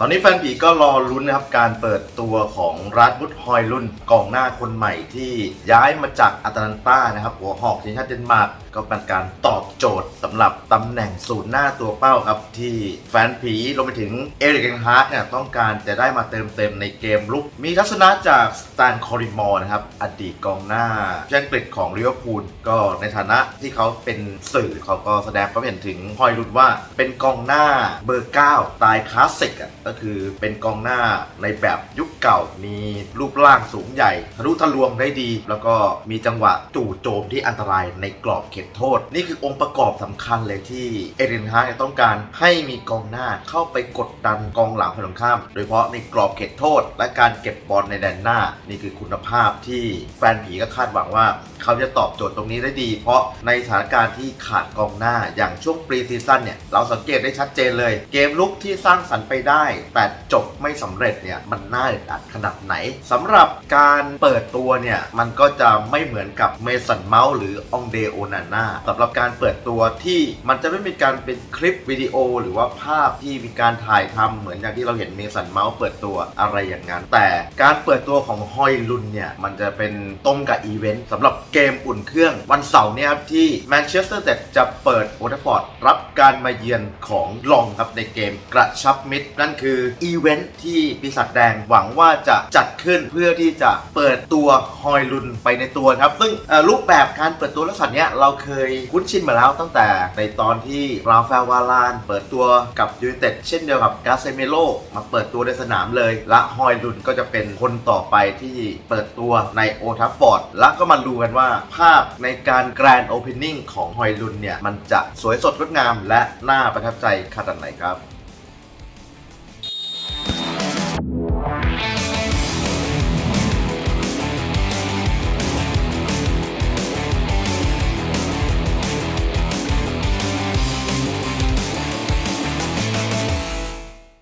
ตอนนี้แฟนผีก็รอลุ้นนะครับการเปิดตัวของรัดบุตฮอยรุนกองหน้าคนใหม่ที่ย้ายมาจากอาตแลันตานะครับหัวหอกทีมชาติเดนมาร์กก็เป็นการตอบโจทย์สำหรับตำแหน่งศูนย์หน้าตัวเป้าครับที่แฟนผีรวมไปถึงเอริกเกนฮาร์ดเนี่ยต้องการจะได้มาเติมเต็มในเกมลุก มีทัศนะจากสแตนคอริมอร์นะครับ อดีตกองหน้าแจ้งกฤษของลิเวอร์พูลก็ในฐานะที่เขาเป็นสื่อเขาก็แสดงความเห็นถึงฮอยลุนว่าเป็นกองหน้าเบอร์ 9ตล์คลาสสิกอะก็คือเป็นกองหน้าในแบบยุค เก่า มีรูปร่างสูงใหญ่ทะลุทะลวงได้ดี แล้วก็มีจังหวะจู่โจมที่อันตรายในกรอบเขตโทษ นี่คือองค์ประกอบสำคัญเลยที่เอรินฮาร์ต้องการให้มีกองหน้าเข้าไปกดดันกองหลังฝ่ายตรงข้าม โดยเฉพาะในกรอบเขตโทษ และการเก็บบอลในแดนหน้า นี่คือคุณภาพที่แฟนผีก็คาดหวังว่า เขาจะตอบโจทย์ตรงนี้ได้ดี เพราะในสถานการณ์ที่ขาดกองหน้าอย่างช่วงปรีซีซั่นเนี่ยเราสังเกตได้ชัดเจนเลย เกมลุกที่สร้างสรรค์ไปได้ แต่จบไม่สำเร็จเนี่ยมันน่าอัดขนาดไหนสำหรับการเปิดตัวเนี่ย มันก็จะไม่เหมือนกับเมสันเมาส์หรือองเดโอนาน่าสำหรับการเปิดตัวที่มันจะไม่มีการเป็นคลิปวิดีโอ หรือว่าภาพที่มีการถ่ายทำเหมือนอย่างที่เราเห็นเมสันเมาส์เปิดตัวอะไรอย่างนั้น แต่การเปิดตัวของฮอยลุนเนี่ยมันจะเป็นตรงกับอีเวนต์สำหรับเกมอุ่นเครื่องวันเสาร์เนี่ยครับที่แมนเชสเตอร์เจะเปิดโอเทฟอร์ดรับการมาเยือนของลองครับในเกมกระชับมิตรนั่นคืออีเวนต์ที่ปีศาจแดงหวังว่าจะจัดขึ้นเพื่อที่จะเปิดตัวฮอยลุนไปในตัวครับ ซึ่งรูปแบบการเปิดตัวลักษณะเนี้ยเราเคยคุ้นชินมาแล้วตั้งแต่ในตอนที่ราฟาเอลวาลานเปิดตัวกับยู i นเต็ดเช่นเดียวกับกาเซเมโลมาเปิดตัวในสนามเลย และฮอยลุนก็จะเป็นคนต่อไปที่เปิดตัวในโอทัฟฟอร์ดแล้วก็มาดูกันว่าภาพในการแกรนด์โอเพนนิ่งของฮอยลุนเนี่ย มันจะสวยสดงดงามและน่าประทับใจขนาดไหนครับ